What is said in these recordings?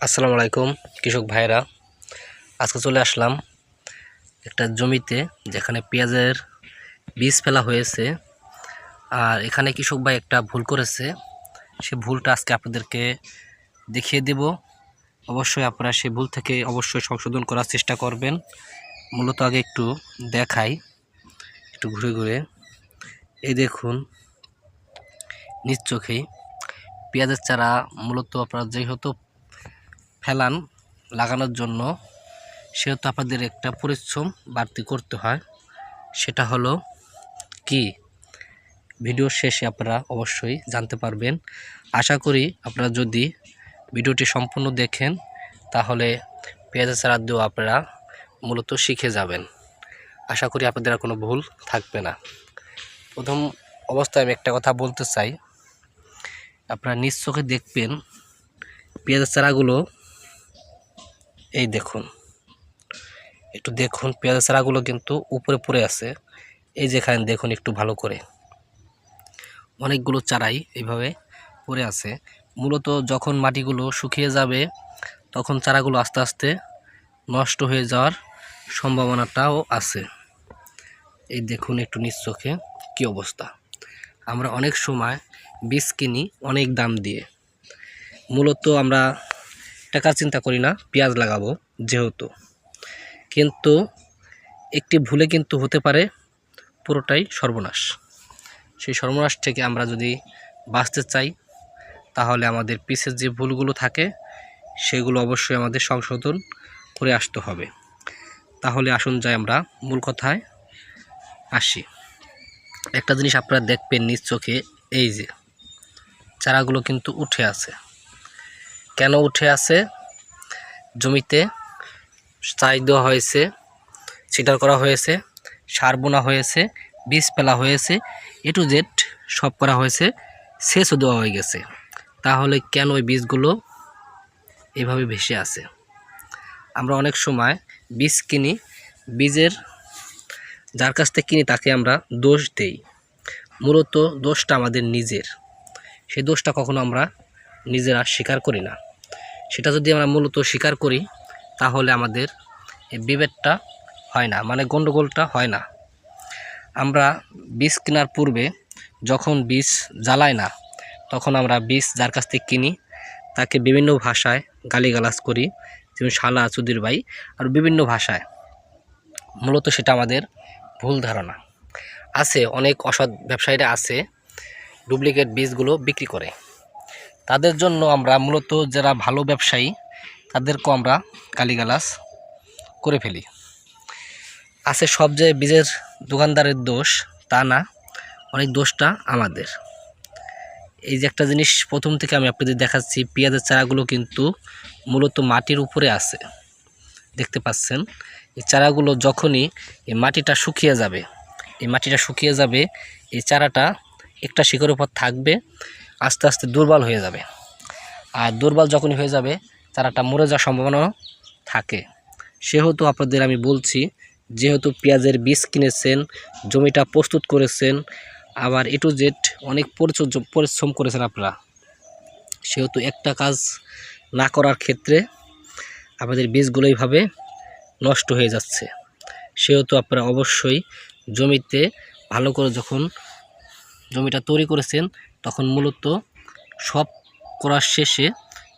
আসসালামু আলাইকুম, কৃষক ভাইরা আজকে চলে আসলাম একটা জমিতে যেখানে পেঁয়াজের বীজ ফেলা হয়েছে। আর এখানে কৃষক ভাই একটা ভুল করেছে। সে ভুলটা আজকে আপনাদেরকে দেখিয়ে দেব। অবশ্যই আপনারা সেই ভুল থেকে অবশ্যই সংশোধন করার চেষ্টা করবেন। মূলত আগে একটু দেখাই, একটু ঘুরে ঘুরে। এই দেখুন, নিজ চোখেই পেঁয়াজের চারা মূলত আপনারা যেহেতু ফেলান লাগানোর জন্য, সেহেতু আপনাদের একটা পরিশ্রম বাড়তি করতে হয়। সেটা হলো কি? ভিডিও শেষে আপনারা অবশ্যই জানতে পারবেন। আশা করি আপনারা যদি ভিডিওটি সম্পূর্ণ দেখেন, তাহলে পেঁয়াজের চারা দিয়েও আপনারা মূলত শিখে যাবেন। আশা করি আপনাদের আর কোনো ভুল থাকবে না। প্রথম অবস্থায় আমি একটা কথা বলতে চাই। আপনারা নিজ চোখে দেখবেন পেঁয়াজের চারাগুলো এই দেখুন। একটু দেখুন পেঁয়াজের চারাগুলো কিন্তু উপরে পড়ে আছে। এই যেখানে দেখুন একটু ভালো করে। অনেকগুলো চারাই এইভাবে পড়ে আছে। মূলত যখন মাটিগুলো শুকিয়ে যাবে, তখন চারাগুলো আস্তে আস্তে নষ্ট হয়ে যাওয়ার সম্ভাবনাটাও আছে। এই দেখুন একটু নিজ চোখে কী অবস্থা। আমরা অনেক সময় বীজ কিনি অনেক দাম দিয়ে। মূলত আমরা টাকার চিন্তা করি না, পেঁয়াজ লাগাবো যেহেতু। কিন্তু একটি ভুলে কিন্তু হতে পারে, পুরোটাই সর্বনাশ। সেই সর্বনাশ থেকে আমরা যদি বাঁচতে চাই, তাহলে আমাদের পিসের যে ভুলগুলো থাকে, সেগুলো অবশ্যই আমাদের সংশোধন করে আসতে হবে। তাহলে আসুন যাই আমরা মূল কথায় আসি। একটা জিনিস আপনারা দেখবেন নিজ চোখে, এই যে, চারাগুলো কিন্তু উঠে আছে। কেন উঠে আছে জমিতে? চাই দেওয়া হয়েছে, ছিটার করা হয়েছে, সার বোনা হয়েছে, বীজ ফেলা হয়েছে, এ টু জেড সব করা হয়েছে, সেচও দেওয়া হয়ে গেছে। তাহলে কেন ওই বীজগুলো এভাবে ভেসে আছে? আমরা অনেক সময় বীজ কিনি, বীজের যার কাছ থেকে কিনি তাকে আমরা দোষ দেই। মূলত দোষটা আমাদের নিজের। সেই দোষটা কখনো আমরা নিজেরা স্বীকার করি না। সেটা যদি আমরা মূলত স্বীকার করি, তাহলে আমাদের বিভেদটা হয় না মানে গণ্ডগোলটা হয় না। আমরা বীজ কেনার পূর্বে যখন বীজ জ্বালায় না, তখন আমরা বীজ যার কাছ থেকে কিনি, তাকে বিভিন্ন ভাষায় গালিগালাজ করি, যেমন শালা, চুদির ভাই, আর বিভিন্ন ভাষায়। মূলত সেটা আমাদের ভুল ধারণা। আছে অনেক অসৎ ব্যবসায়ীরা আছে, ডুপ্লিকেট বীজগুলো বিক্রি করে। তাদের জন্য আমরা মূলত যারা ভালো ব্যবসায়ী, তাদেরকেও আমরা গালিগালাজ করে ফেলি। আছে সব যে বীজের দোকানদারের দোষ, তা না, অনেক দোষটা আমাদের। এই যে একটা জিনিস প্রথম থেকে আমি আপনাদের দেখাচ্ছি, পেঁয়াজের চারাগুলো কিন্তু মূলত মাটির উপরে আছে। দেখতে পাচ্ছেন, এই চারাগুলো যখনই এই মাটিটা শুকিয়ে যাবে, এই মাটিটা শুকিয়ে যাবে, এই চারাটা একটা শিকড়ের উপর থাকবে আস্তে আস্তে দুর্বল হয়ে যাবে। আর দুর্বল যখনই হয়ে যাবে চারাটা মরে যাওয়ার সম্ভাবনাও থাকে। সেহেতু আপনাদের আমি বলছি, যেহেতু পেঁয়াজের বীজ কিনেছেন, জমিটা প্রস্তুত করেছেন, আবার এ টু জেড অনেক পরিচর্য, পরিশ্রম করেছেন আপনারা, সেহেতু একটা কাজ না করার ক্ষেত্রে আমাদের বীজগুলো এইভাবে নষ্ট হয়ে যাচ্ছে। সেহেতু আপনারা অবশ্যই জমিতে ভালো করে যখন জমিটা তৈরি করেছেন তখন মূলত সব করার শেষে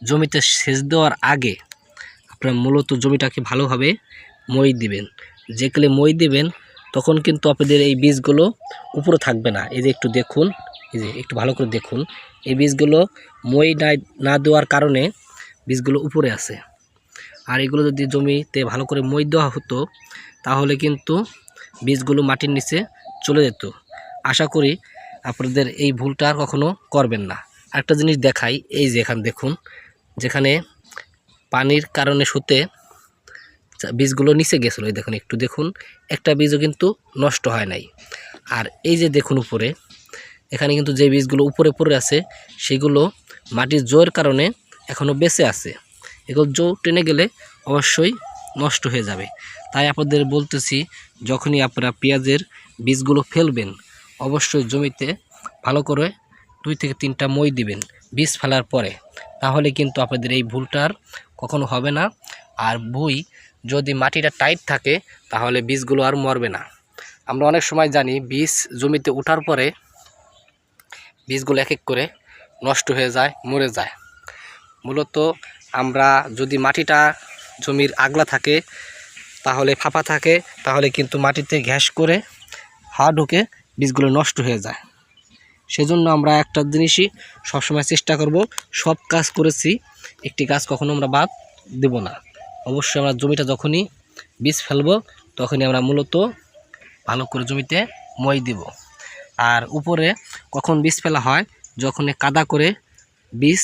জমিতে সেচ দেওয়ার আগে আপনারা মূলত জমিটাকে ভালোভাবে মই দিবেন। যেগুলো মই দিবেন, তখন কিন্তু আপনাদের এই বীজগুলো উপরে থাকবে না। এই যে একটু দেখুন, এই যে একটু ভালো করে দেখুন। এই বীজগুলো মই না দেওয়ার কারণে বীজগুলো উপরে আছে। আর এগুলো যদি জমিতে ভালো করে মই দেওয়া হতো, তাহলে কিন্তু বীজগুলো মাটির নিচে চলে যেত। আশা করি আপনাদের এই ভুলটা আর কখনো করবেন না। একটা জিনিস দেখাই, এই যে এখানে দেখুন, যেখানে পানির কারণে সুতে বীজগুলো নিচে গেছিল, এই দেখুন, একটু দেখুন, একটা বীজও কিন্তু নষ্ট হয় নাই। আর এই যে দেখুন উপরে, এখানে কিন্তু যে বীজগুলো উপরে পড়ে আছে, সেগুলো মাটির জোয়ের কারণে এখনও বেঁচে আছে। এগুলো জো টেনে গেলে অবশ্যই নষ্ট হয়ে যাবে। তাই আপনাদের বলতেছি, যখনই আপনারা পেঁয়াজের বীজগুলো ফেলবেন অবশ্যই জমিতে ভালো করে দুই থেকে তিনটা মই দিবেন, বীজ ফেলার পরে। তাহলে কিন্তু আপনাদের এই ভুলটার কখনো হবে না। আর বই যদি মাটিটা টাইট থাকে, তাহলে বীজগুলো আর মরবে না। আমরা অনেক সময় জানি বীজ জমিতে ওঠার পরে বীজগুলো এক এক করে নষ্ট হয়ে যায়, মরে যায়। মূলত আমরা যদি মাটিটা জমির আগলা থাকে, তাহলে ফাঁপা থাকে, তাহলে কিন্তু মাটিতে ঘ্যাস করে হাওয়া ঢুকে বীজগুলো নষ্ট হয়ে যায়। সেজন্য আমরা একটা জিনিসই সবসময় চেষ্টা করব, সব কাজ করেছি, একটি কাজ কখনো আমরা বাদ দেব না। অবশ্যই আমরা জমিটা যখনই বীজ ফেলব, তখনই আমরা মূলত ভালো করে জমিতে মই দিব। আর উপরে কখন বীজ ফেলা হয় যখন কাদা করে বীজ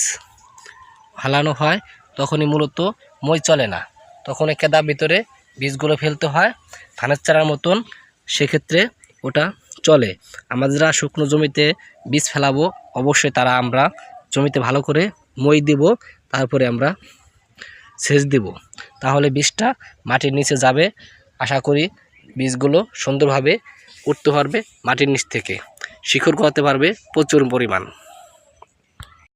ফালানো হয়, তখনই মূলত মই চলে না। তখন কেদার ভিতরে বীজগুলো ফেলতে হয়, ধানের চারার মতন, সেক্ষেত্রে ওটা চলে। আমাদের শুকনো জমিতে বীজ ফেলাবো, অবশ্যই তারা আমরা জমিতে ভালো করে মই দিব, তারপরে আমরা সেচ দিব। তাহলে বীজটা মাটির নিচে যাবে। আশা করি বীজগুলো সুন্দরভাবে উঠতে পারবে মাটির নিচ থেকে। শিকড় করতে পারবে প্রচুর পরিমাণ।